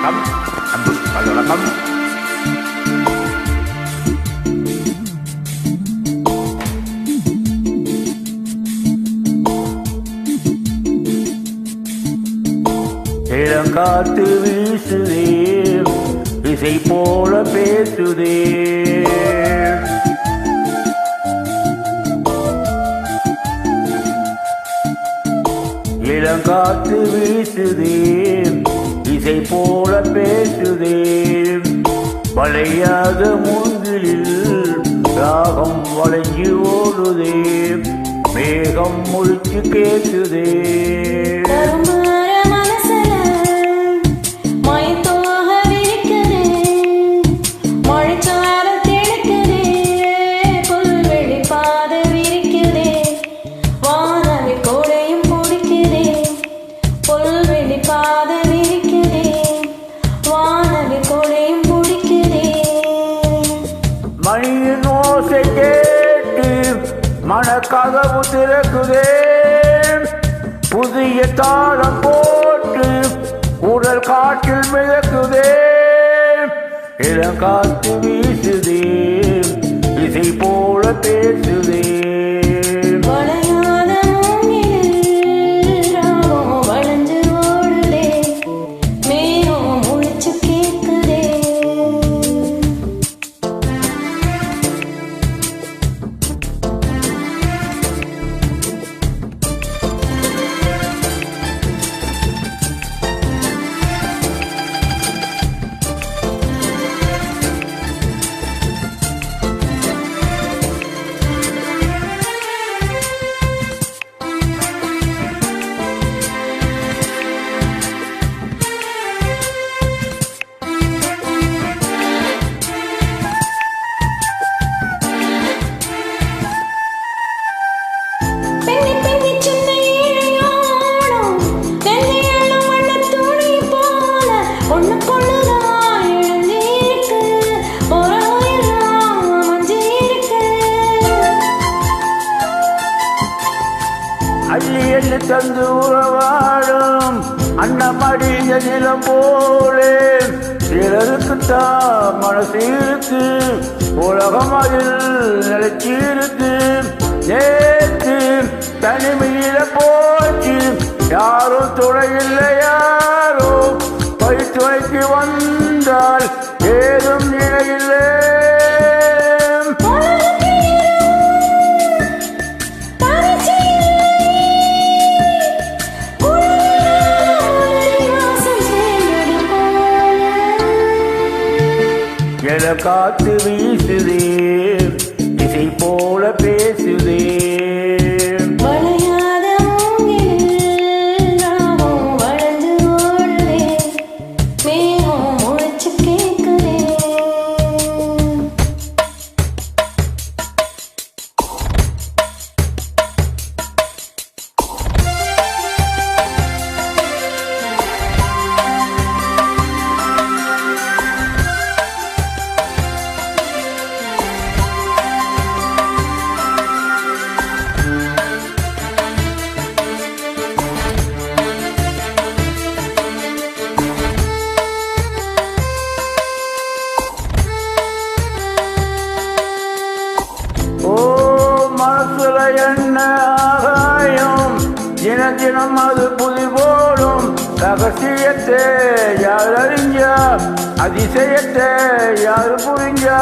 வணக்கம். அன்பு பல் வணக்கம். இளங்காத்து வீசுதே இசை போல பேசுதே. இளங்காத்து வீசுதே இசை போல பேசுதேன். வளையாத மூங்கிலில் ராகம் வளைஞ்சு ஓடுதே மேகம் முழிச்சு கேட்குதே மணியின் ஓசை கேட்டு மனக்கதவு திறக்குதேன். புதிய தாளம் போட்டு உடல் காற்றில் மிதக்குதேன். இளங்காத்து வீசுதே இசை போல பேசுதேன். தந்து உறவாடும் அன்னமடிய நிலம் போலே. சிலருக்கு தான் இருக்கு உலகம் அதில் நிலைச்சிருக்கு நேற்று தனிமையில போச்சு யாரும் துணை இல்லை யாரோ பயிற்சி பயிற்றுவைக்கு வந்தால் ஏதும் நிலையில்லை எழ காத்து வீசுதே இசை போல பேசுதே தின தினம் அது புதி போடும் ரகசியத்தை யார் அறிஞ்சா அதிசயத்தை யார் புரிஞ்சா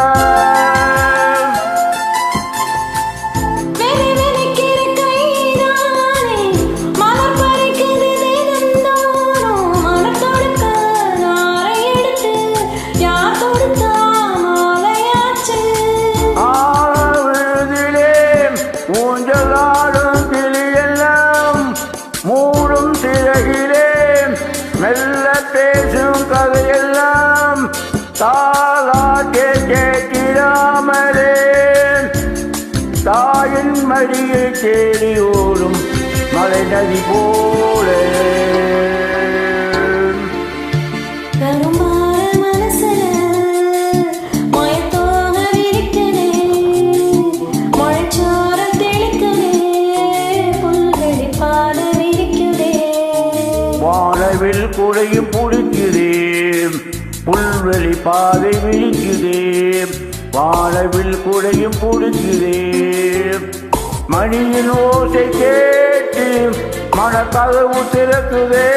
தேடி ஓடும் மலை நதி போல. வானவில் குடையும் பிடிக்கிறேன் புல்வெளி பாதை விழிக்குதே வானவில் குடையும் புடிக்குதே மணியின் ஓசை கேட்டு மனக்கதவு திறக்குதே.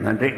நன்றி.